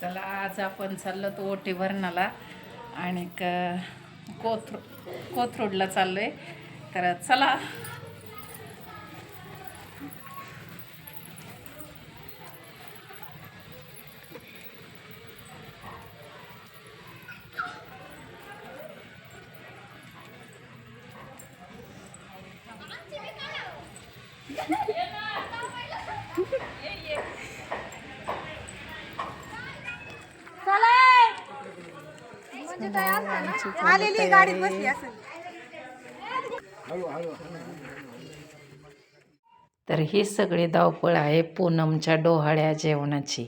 चला आज आपण चाललो तो ओटी भरणाला आणि कोथरू कोथरूडला चाललो आहे तर चला. आलेली गाडीत बसली तर ही सगळी धावपळ आहे पूनमच्या डोहाळ्या जेवणाची.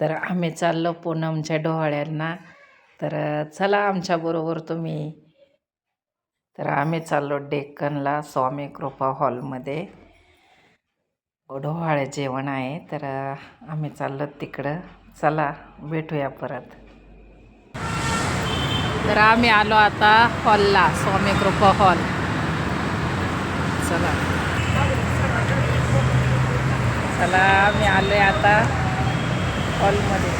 तर आम्ही चाललो पूनमच्या डोहाळ्यांना. तर चला आमच्याबरोबर तुम्ही. तर आम्ही चाललो डेक्कनला स्वामी कृपा हॉलमध्ये. डोहाळे जेवण आहे तर आम्ही चाललो तिकडं. चला भेटूया परत. तर आम्ही आलो आता हॉलला स्वामी कृपा हॉल. चला. चला आम्ही आलोय आता हॉलमध्ये.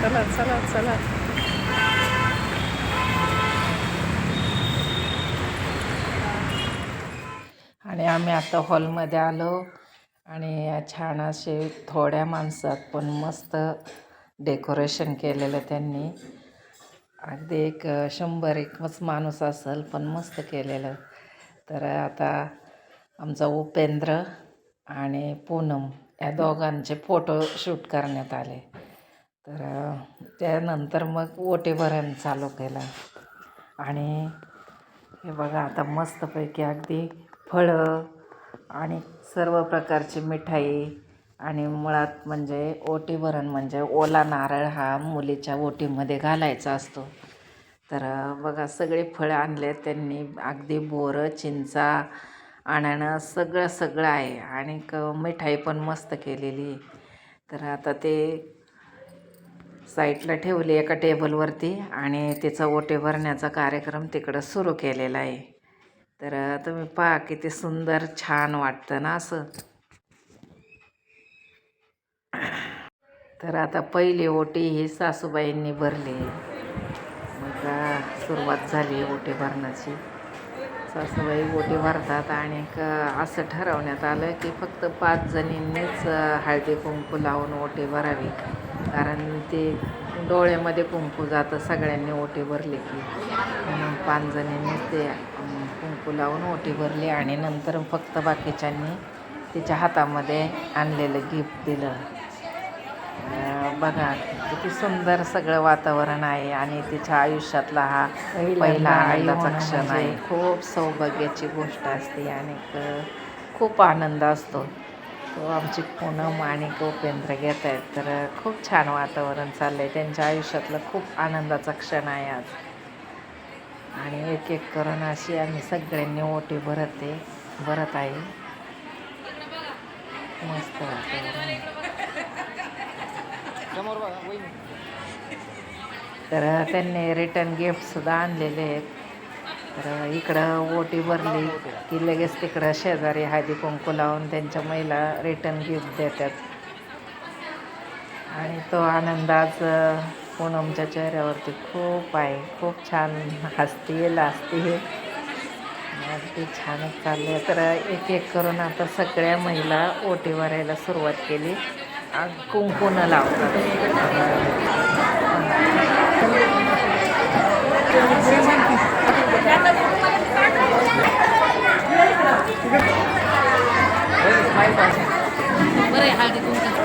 चला चला चला. आणि आम्ही आता हॉलमध्ये आलो. आणि छान असे थोड्या माणसात पण मस्त डेकोरेशन केलेलं त्यांनी. अगदी एक शंभर एकच माणूस असेल पण मस्त केलेलं. तर आता आमचा उपेंद्र आणि पूनम या दोघांचे फोटो शूट करण्यात आले. तर त्यानंतर मग ओटेभरण चालू केलं. आणि हे बघा आता मस्तपैकी अगदी फळं आणि सर्व प्रकारची मिठाई आणि मुळात म्हणजे ओटीभरण म्हणजे ओला नारळ हा मुलीच्या ओटीमध्ये घालायचा असतो. तर बघा सगळे फळं आणले त्यांनी अगदी बोरं चिंचा आणणं सगळं सगळं आहे. आणि क मिठाई पण मस्त केलेली. तर आता ते साईडला ठेवली एका टेबलवरती आणि तिचा ओटे भरण्याचा कार्यक्रम तिकडं सुरू केलेला आहे. तर तुम्ही पहा किती सुंदर छान वाटतं ना असं. तर आता पहिली ओटी ही सासूबाईंनी भरली. मग सुरुवात झाली ओटी भरण्याची. सासूबाई ओटी भरतात आणि क असं ठरवण्यात आलं की फक्त पाच जणींनीच हळदी कुंकू लावून ओटी भरावी. कारण ते डोळ्यामध्ये कुंकू जातं सगळ्यांनी ओटी भरली की. म्हणून पाच जणींनीच ते कुंकू लावून ओटी भरली आणि नंतर फक्त बाकीच्यांनी तिच्या हातामध्ये आणलेलं गिफ्ट दिलं. बघा किती सुंदर सगळं वातावरण आहे आणि तिच्या आयुष्यातला हा पहिला आनंदाचा क्षण आहे. खूप सौभाग्याची गोष्ट असते आणि खूप आनंद असतो. तो आमची पूनम आणि उपेंद्र घेत आहेत. तर खूप छान वातावरण चाललं आहे त्यांच्या आयुष्यातलं खूप आनंदाचा क्षण आहे आज. आणि एक एक करून अशी आम्ही सगळ्यांनी ओटी भरत आहे भरत आहे. मस्त वातावरण तर त्यांनी रिटर्न गिफ्टसुद्धा आणलेले आहेत. तर इकडं ओटी भरली की लगेच तिकडं शेजारी हळदी कुंकू लावून त्यांच्या महिला रिटर्न गिफ्ट देतात. आणि तो आनंद आज पूनमच्या चेहऱ्यावरती खूप आहे. खूप छान हसते लाजते अगदी छानच चालले तर एक एक करून आता सगळ्या महिला ओटी भरायला सुरुवात केली. agkungkuna lang. बरं हार्दिक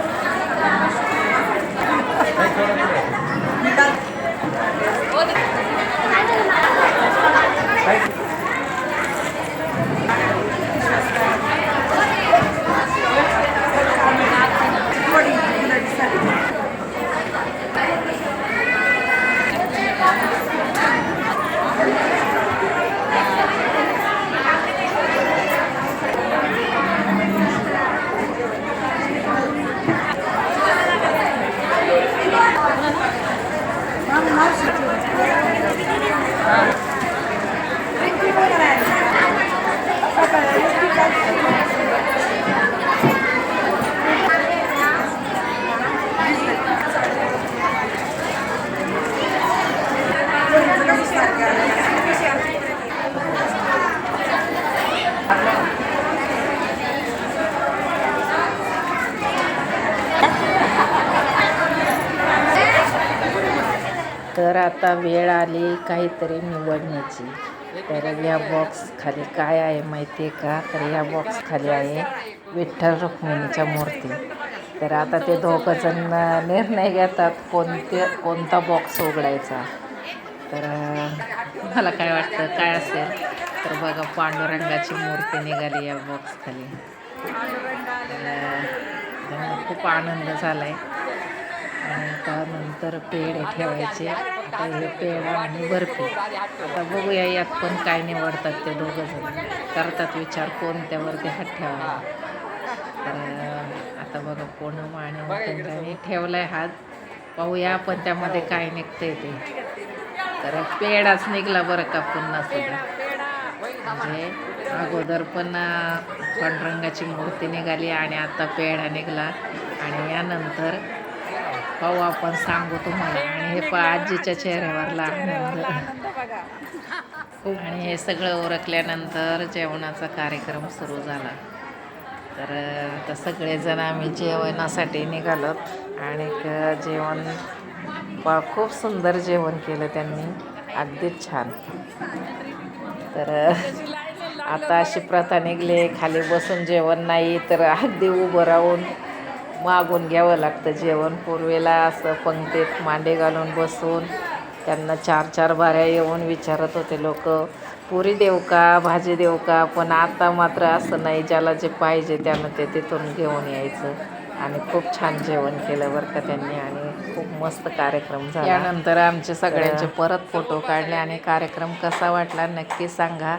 आता वेळ आली काहीतरी निवडण्याची. तर या बॉक्स खाली काय आहे माहिती आहे का? तर या बॉक्स खाली आहे विठ्ठल रुक्मिणीच्या मूर्ती. तर आता ते दोघंजण निर्णय घेतात कोणते कोणता बॉक्स उघडायचा. तर मला काय वाटतं? काय असेल? तर बघा पांडुरंगाची मूर्ती निघाली या बॉक्स खाली. खूप आनंद झाला आहे आणि त्यानंतर पेढे ठेवायचे. हे पेढा आणि बर्फी. आता बघूया यात पण काय निवडतात ते दोघं जण. करतात विचार कोणत्यावरती हात ठेवावा. तर आता बघा कोण आणि त्यांनी ठेवलाय हात. पाहूया आपण त्यामध्ये काय निघतंय ते. तर पेढाच निघला बरं का पुन्हा सुद्धा म्हणजे अगोदर पण अं, पांडुरंगाची मूर्ती निघाली आणि आता पेढा निघाला. आणि यानंतर पाहू आपण सांगू तुम्हाला. आणि हे पा आजीच्या चेहऱ्यावरला आनंद आणि हे सगळं उरकल्यानंतर जेवणाचा कार्यक्रम सुरू झाला. तर आता सगळेजण आम्ही जेवणासाठी निघालोत. आणि जेवण पा खूप सुंदर जेवण केलं त्यांनी. अगदीच छान. तर आता अशी प्रथा निघली खाली बसून जेवण नाही तर अगदी उभं राहून मागून घ्यावं लागतं जेवण. पूर्वेला असं पंक्तीत मांडे घालून बसून त्यांना चार चार बाऱ्या येऊन विचारत होते लोक पुरी देऊ का? भाजी देऊ का? पण आता मात्र असं नाही. ज्याला जे पाहिजे त्यानं ते तिथून घेऊन यायचं. आणि खूप छान जेवण केलं बरं का त्यांनी आणि खूप मस्त कार्यक्रम झाला. यानंतर आमचे सगळ्यांचे परत फोटो काढले आणि कार्यक्रम कसा वाटला नक्की सांगा.